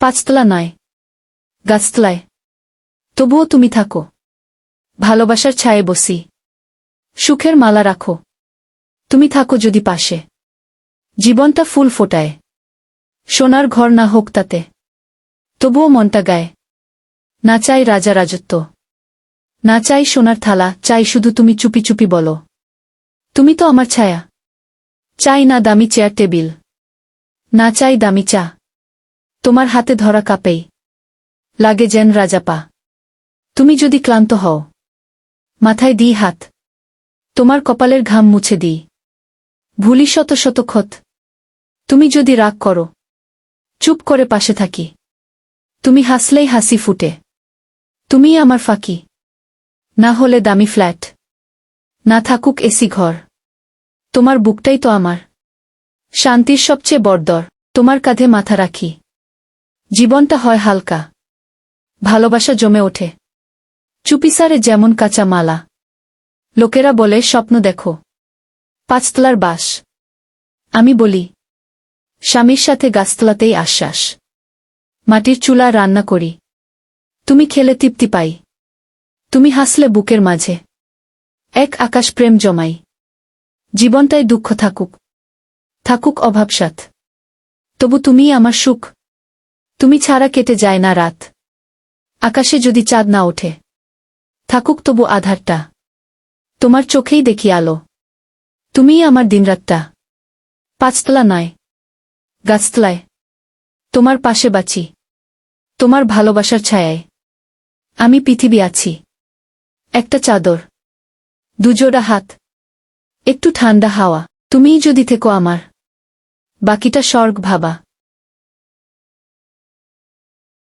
পাঁচতলা নয়। গাছতলায়। তবুও তুমি থাকো। ভালোবাসার ছায়ে বসি। সুখের মালা রাখো। তুমি থাকো যদি পাশে। জীবনটা ফুল ফোটায়। সোনার ঘর না হোক তাতে। তবুও মনটা গায়। না চাই রাজা রাজত্ব। না চাই সোনার থালা, চাই শুধু তুমি চুপি চুপি বলো। তুমি তো আমার ছায়া। চাই না দামি চেয়ার টেবিল। না চাই দামি চা। তোমার হাতে ধরা কাপেই লাগে যেন রাজাপা। তুমি যদি ক্লান্ত হও। মাথায় দিই হাত। তোমার কপালের ঘাম মুছে দিই ভুলি শত শত ক্ষত। তুমি যদি রাগ করো। চুপ করে পাশে থাকি। তুমি হাসলেই হাসি ফুটে। তুমিই আমার ফাঁকি। না হলে দামি ফ্ল্যাট। না থাকুক এসি ঘর। তোমার বুকটাই তো আমার। শান্তির সবচেয়ে বড়দর তোমার কাঁধে মাথা রাখি। জীবনটা হয় হালকা। ভালোবাসা জমে ওঠে। চুপিসারে যেমন কাঁচা মালা। লোকেরা বলে, স্বপ্ন দেখো। পাঁচতলার বাস। আমি বলি, স্বামীর সাথে গাছতলাতেই আশ্বাস। মাটির চুলা রান্না করি। তুমি খেলে তৃপ্তি পাই। তুমি হাসলে বুকের মাঝে। এক আকাশ প্রেম জমাই। জীবনটাই দুঃখ থাকুক। থাকুক অভাবসাত। তবু তুমিই আমার সুখ। তুমি ছাড়া কেটে যায় না রাত। আকাশে যদি চাঁদ না ওঠে। থাকুক তবু আধারটা। তোমার চোখেই দেখি আলো। তুমিই আমার দিনরাতটা। পাঁচতলা নয়। গাছতলায়। তোমার পাশে বাঁচি। তোমার ভালোবাসার ছায়ায়। আমি পৃথিবী আছি। একটা চাদর। দুজোড়া হাত। একটু ঠান্ডা হাওয়া। তুমিই যদি থেকো আমার। বাকিটা স্বর্গ ভাবা।